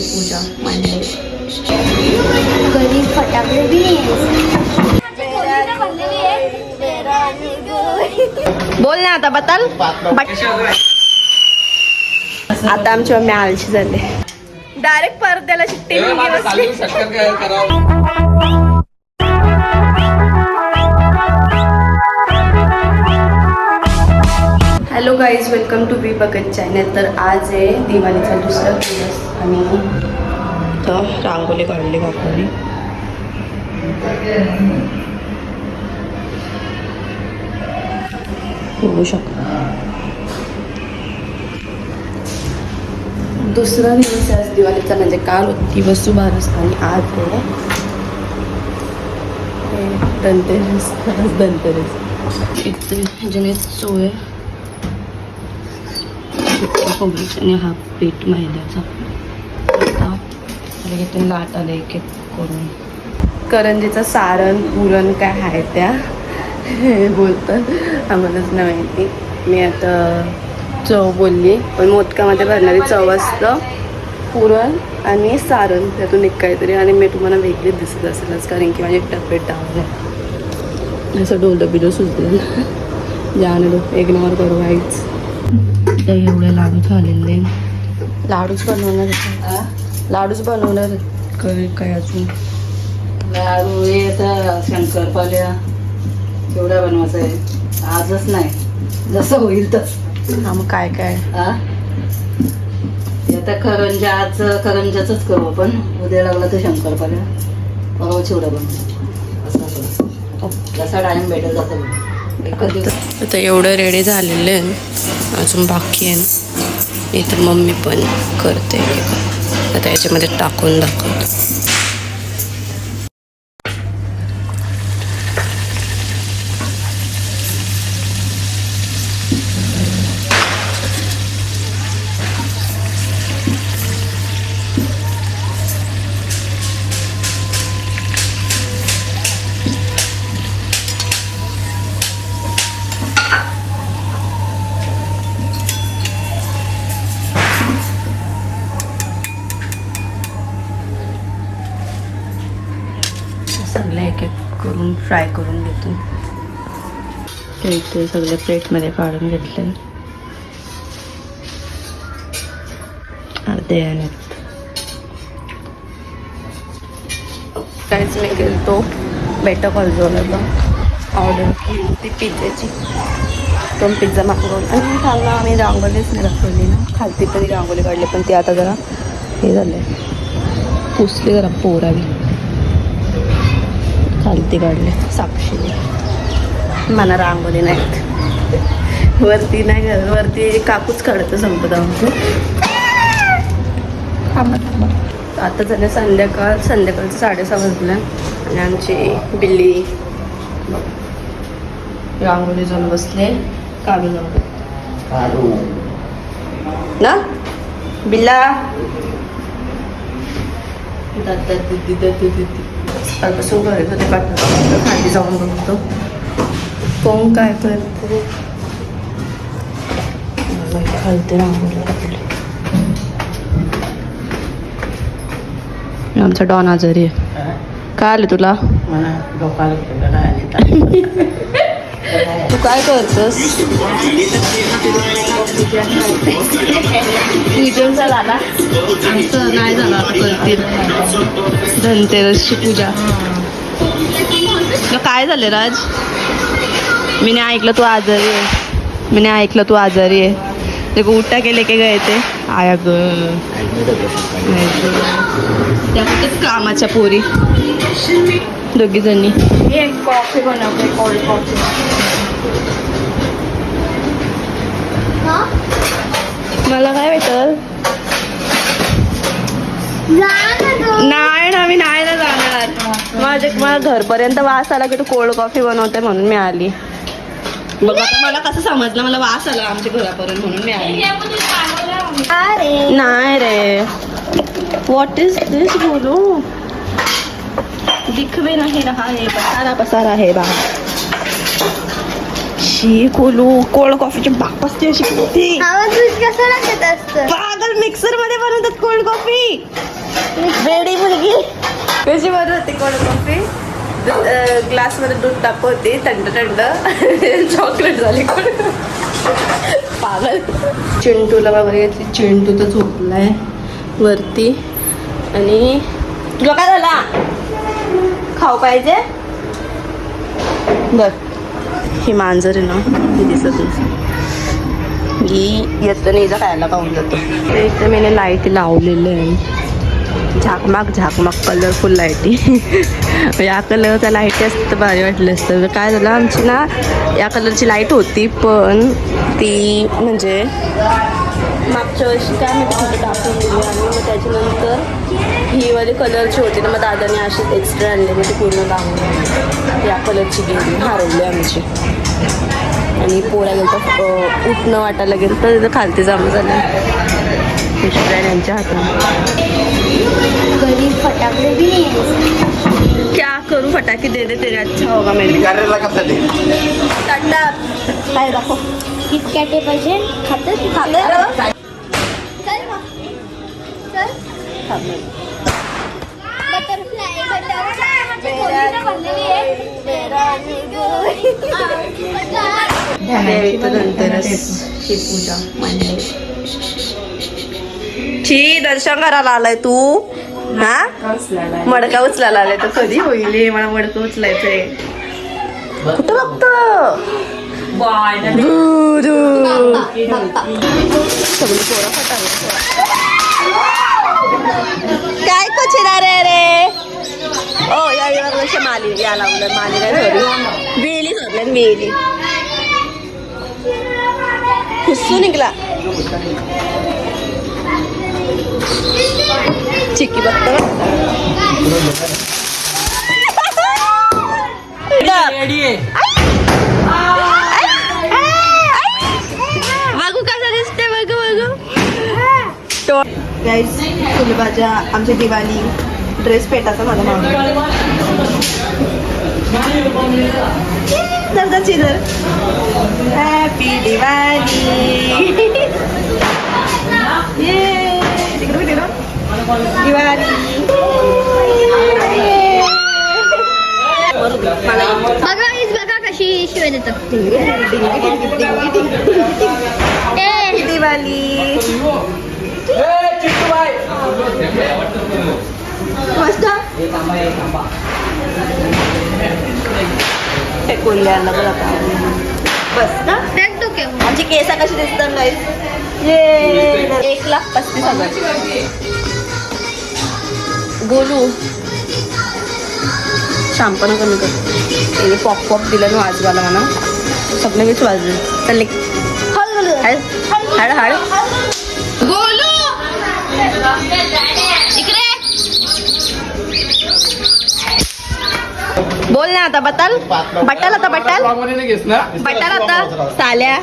पूजा मांडली घरी फटाकडे बोल ना आता बताल. आता आमची मम्मी आळशी झाली. डायरेक्ट परद्याला शिट्टी गाईज वेलकम टू बी बगत चॅनल तर आज आहे दिवाळीचा दुसरा दिवस. आणि तर रांगोली काढली काकूनी बघू शकता. दुसरा दिवस आज दिवाळीचा म्हणजे काल होती वसुबारस आणि आज आहे धनतेरस धनतेरस इथे म्हणजे जने सोय. खोबरीचं आणि हा पीठ मैद्याचा आता घेते लाट आले एक एक करून. करंजीचं सारण पुरण काय आहे त्या? हे बोलतात आम्हालाच नाही माहिती. मी आता चव बोलली पण मोदकामध्ये भरणारी चव असतं पुरण आणि सारण. त्यातून एक काहीतरी आणि मी तुम्हाला वेगळी दिसत असेलच कारण की माझे टप्पे डाव आहे असं डोलं बिलं सुचलं जाणं एक नंबर करू आईच तर एवढे लाडू झालेले. लाडूच बनवणार. लाडूच बनवणार. काय काय अजून? लाडू हे आता शंकरपाल्या केवढ्या बनवायचं आहे. आजच नाही. जसं होईल तसं. हा मग काय काय? आ? हे आता करंजा आज करंजाच करू आपण. उद्या लागला तर शंकरपाल्या. परवा चिवडा बनवू. असं असं जसा टाइम भेटेल तसं आता एवढं रेडी झालेलं आहे. अजून बाकी आहे ना. इथं मम्मी पण करते. आता याच्यामध्ये टाकून दाखवतो. सगळे एक एक करून फ्राय करून घेतो ते इथे सगळे प्लेटमध्ये काढून घेतले. अर्धे आहेत. काहीच नाही केलं तो बेटा कॉलजोला ऑर्डर केली होती पिझ्झाची दोन पिझ्झा मागवून आणि खाल्ला. आम्ही रांगोलीच नाही दाखवली ना. खालती तरी रांगोली काढली पण ती आता जरा हे झाले. पुसली जरा पोरावी. खालती काढले. साक्षीने मला रांगोली नाहीत. वरती नाही करत वरती काकूच काढतं थांबा आता झालं संध्याकाळ. संध्याकाळचं साडेसहा वाजलं. आणि आमची बिल्ली रांगोली जाऊन बसले काढू जाऊ ना? बिल्ला? दादा दिदी दादा दिदी सकाळपासून घरीच होते खाली जाऊन बघतो कोण काय करते खालते आमचा डॉन आजारी आहे काय आलं तुला तू काय करतोस पूजनचा झाला नाही झालं आता धनतेरसची पूजा. काय झालं राज मी नाही ऐकलं तू आजारी आहे मी नाही ऐकलं तू आजारी आहे ते उठा केले की गए ते आया ग त्यातच कामाच्या पोरी दोघी जणी एक कॉफी बनवते कोल्ड कॉफी मला काय भेटल? नाही ना मी नाही ना जाणार. माझ्या मला घरपर्यंत वास आला की तू कोल्ड कॉफी बनवते म्हणून मी आली बघ आता मला कसं समजलं मला वास आला आमच्या घरापर्यंत म्हणून मी आली नाही रे. व्हॉट इज दिस बोलू? दिख भी नहीं रहा है पसारा पसारा है बाहर। शी कोलू कोल्ड कॉफीची बाप असते अशी किती पागल मिक्सरमध्ये बनवतात कोल्ड कॉफी। वेडी मुलगी. कशी बनवते कोल्ड कॉफी? ग्लासमध्ये दूध टाकवते थंड थंड. चॉकलेट झाली कोल्ड पागल. चिंटूला वगैरे येते चिंटू तर झोपलाय. वरती. आणि तुला काय झाला. खाऊ पाहिजे? बर ही मांजर आहे ना ही दिसत ही येतं नाही खायला पाहून जातो. ते इथे मी लाइट लावलेलं आहे झाकमाक झाकमाक कलरफुल लाईटी या कलरच्या लाईटी असतं भारी वाटलं असतं. काय झालं आमची ना या कलरची लाइट होती पण ती म्हणजे मागच्या वर्षी काय मी कुठे टाकून दिली आणि मग त्याच्यानंतर ही वाली कलरची होती ना मग दादाने अशीच एक्स्ट्रा आणली मग ती पूर्ण लावून या कलरची गेली हरवली आमची. आणि पोळ्या गेलं तर उठणं वाटायला गेलं तर तिथं खालती जमा झालं. मिस्टर यांच्या हातात घरी फटाकडे बी नाही आहेत. क्या करू फटाके दे दे तेरे अच्छा होगा मेरे. काय दाखव. किटकॅटे पाहिजे खातं मग. चल बटरफ्लाय बटरफ्लाय पूजा छी दर्शन करायला आलाय तू हा? मडका उचलायला आलाय तर कधी होईल हे? मला मडकं उचलायचंय. कुठं बघत? काय या माली या लावलं माली काय धरली वेली धरल्या वेली. खुसू निघला. चिक्की बघतो बघू. कसं दिसते बघू बघू फुलभाज्या आमची दिवाळी ड्रेस पेटाचा माझा चल चिदर हॅपी दिवाळी दिवाळी बघा हीच बघा. कशी शिवाय देतं ए दिवाळी मस्त फेकून द्यायला बघ आता बस ना टाक डोक्यावर. आमची केसा कशी दिसतात ये. एक लाख पस्तीस हजार. गोलू. शॅम्पन कमी कर. पॉप पॉप दिलं ना वाजवायला म्हणा. सगळे मीच वाजले. चालले हळ हळ. हळ गोलू! बोल ना आता बटाल बटाल आता बटाल. बटाल आता. साल्या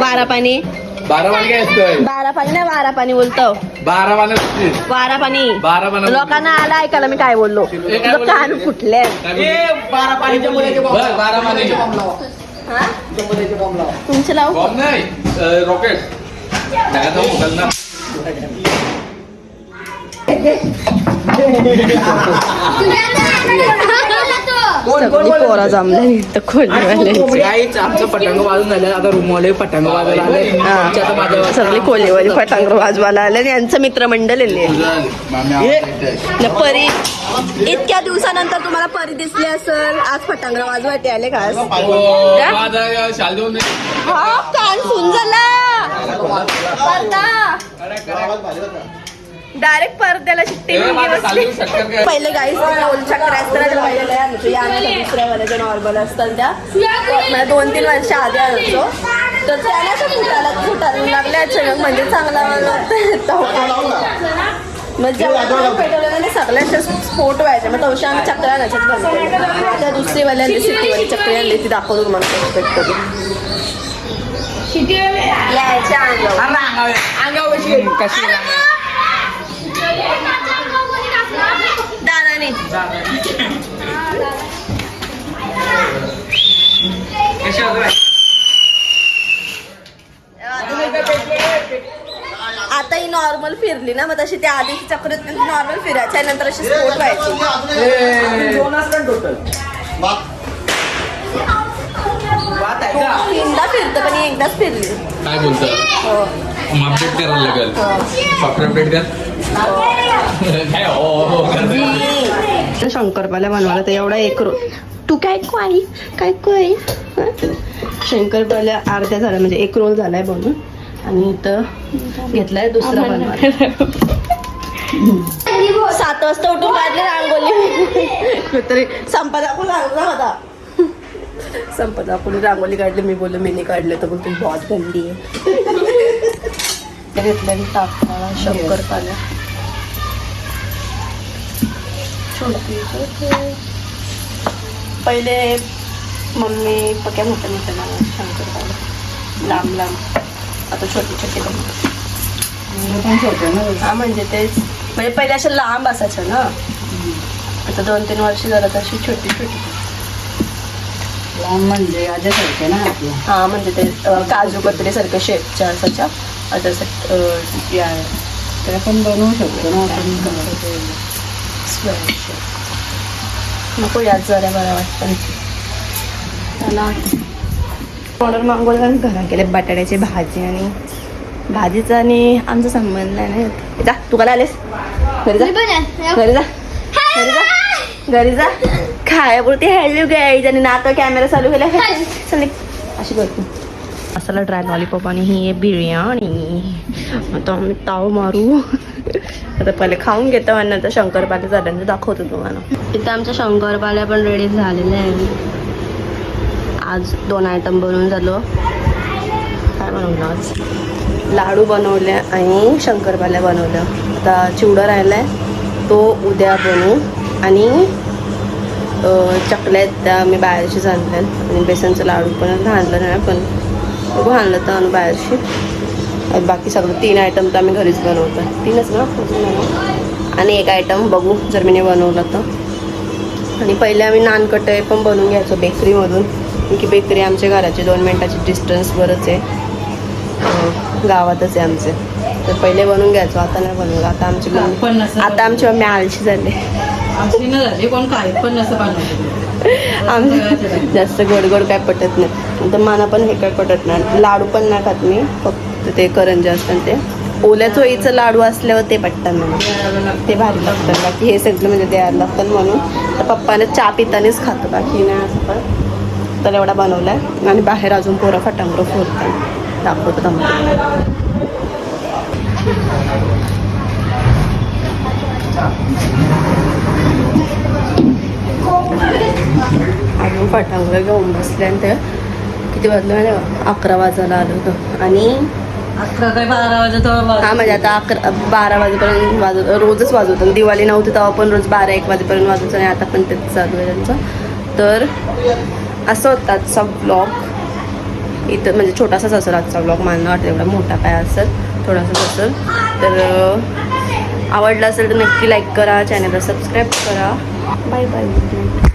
बारा पाणी. बारा वाणी काय असतोय? बारा पाणी नाही बारा पाणी बोलतो. बारा असतील. बारा पाणी. बारा पाणी. लोकांना आला ऐकायला मी काय बोललो? तुझं कान फुटले बारा वाणी तुमचे लावू. बॉम्ब नाही रॉकेट. ना. सगळी पोरा जमले तर खोलीवाल्यांची काहीच आमचं पटांग वाजून झालं आता रूमवाले पटांग वाजायला आले. आमच्या आता माझ्या सगळी कोलीवाली फटांगर वाजवायला आले आणि यांचं मित्रमंडळ येते. न परी. इतक्या दिवसानंतर तुम्हाला परी दिसली असेल. आज फटांगर वाजवायचे आले खास. हा कान सुन झाला. डायरेक्ट पडद्याला शिट्टी? पहिले गाईस गोल चक्र असताना त्या पहिले लय आणायचो या आणायच्या दुसऱ्या वाल्याच्या नॉर्मल असतात त्या. मला दोन तीन वर्ष आधी आणायचो तर त्या ना त्या फुटायला फुटायला लागल्या अचानक म्हणजे चांगला मग जेव्हा पेटवलं सगळ्यांचे स्फोट व्हायचे मग तवशी आम्ही चक्र. त्या सिटीवाली आणली ती दाखवतो तुम्हाला. यायच्या अंगावर. कशी दादाने. आता ही नॉर्मल फिरली ना मग तशी त्या आधी चक्र नॉर्मल फिरायच्या नंतर अशी स्पोर्ट व्हायची. तीनदा फिरतं पण एकदाच फिरली. काय बोलत हो. करायला लागेल. हो. काय हो करते. शंकरपाल्या बनवायला तर एवढा एक रोल तू काय काय काय काय हं? शंकरपाल्या अर्ध्या झाल्या म्हणजे एक रोल झालाय बनून. आणि इथं घेतलाय दुसरा बनवायला. सात वाजता उठून काढले रांगोली तरी संपा दाखवून लागला होता. संपा दाखवून रांगोली काढली मी बोललो मी नाही काढले तर बोलतो बहुत गंदी आहे घेतल्या टाकला शंकरपाल्या छोटी छोटी पहिले मम्मी पक्या मोठ्या मोठ्या मला शंकरपाल्या लांब लांब. आता छोटे छोटे हा म्हणजे तेच. म्हणजे पहिले अशा लांब असायच्या ना. आता दोन तीन वर्ष जरा तशी छोटी छोटी. लांब म्हणजे आज्यासारखे ना आपल्या हा म्हणजे ते काजू कतरीसारख्या शेपच्या असायच्या. आता असं अं, या ते आपण बनवू शकतो ना आपण. नको याच जरा बरं वाटतं. ऑर्डर मागवलं आणि घरा गेले बटाट्याची भाजी आणि भाजीचा आणि आमचा संबंध नाही ना. जा तू कला आलेस? घरी जा. आहे. घरी जा. घरी जा. घरी जा. खायापुरती हॅल्यू गाईज आणि ना आता कॅमेरा चालू केला चल अशी करतो. मसाला ड्राय लॉलीपॉप आणि ही आहे बिर्याणी. आता आम्ही ताव मारू. आता पहिले खाऊन घेतो आणि नंतर शंकरपाल्या झाल्यानंतर दाखवतो तुम्हाला. इथं आमच्या शंकरपाल्या पण रेडी झालेल्या आहे आज दोन आयटम बनवून झालो. काय बनवलं आज? लाडू बनवले आणि शंकरपाल्या बनवल्या आता चिवडा राहिला आहे तो उद्या बनवू. आणि चकल्या आहेत त्या मी बाहेरशीच आणल्या आणि बेसनचं लाडू पण आणलं नाही पण बघू आणलं तर आणू बाहेरशी. बाकी सगळं तीन आयटम तर आम्ही घरीच बनवतो. तीनच ना. आणि एक आयटम बघू जर मी बनवलं तर. आणि पहिले आम्ही नानकटे पण बनवून घ्यायचो बेकरीमधून की बेकरी आमच्या घराची दोन मिनटाची डिस्टन्सवरच आहे. गावातच आहे आमचे. तर पहिले बनवून घ्यायचो आता नाही बनवलं. आता आमची आता आमची मम्मी आळशी झाली. न झाली कोण काय पण बनवलं. आम्ही जास्त गोड गोड काय पटत नाही. तर मला पण हे काय पटत नाही. लाडू पण नाही खात मी. फक्त ते करंजे असतात ते. ओल्या चोईचं लाडू असल्यावर ते पटतात मला. ते भारी लागतात बाकी हे सगळं म्हणजे द्यायला लागतात म्हणून. तर पप्पाने चहा पितानेच खातो. बाकी नाही असं पण. तर एवढा बनवला आहे आणि बाहेर अजून पोरं फटांगरं फोडतात. दाखवतो तुम्हाला. अजून फटांगरं घेऊन बसले आणि ते किती वाजलं? अकरा वाजायला आलो होतो. आणि अकरा काय बारा वाजता हा म्हणजे आता अकरा बारा वाजेपर्यंत वाजवत रोजच वाजवतो दिवाळी नव्हती तेव्हा पण रोज बारा एक वाजेपर्यंत वाजवतो आणि आता पण तेच चालू आहे त्यांचं. तर असं होता आजचा ब्लॉग इथं म्हणजे छोटासाच असेल आजचा ब्लॉग मला वाटतं एवढा मोठा काय असेल थोडासाच असेल तर आवडला असेल तर नक्की लाईक करा चॅनलला सबस्क्राईब करा. Bye bye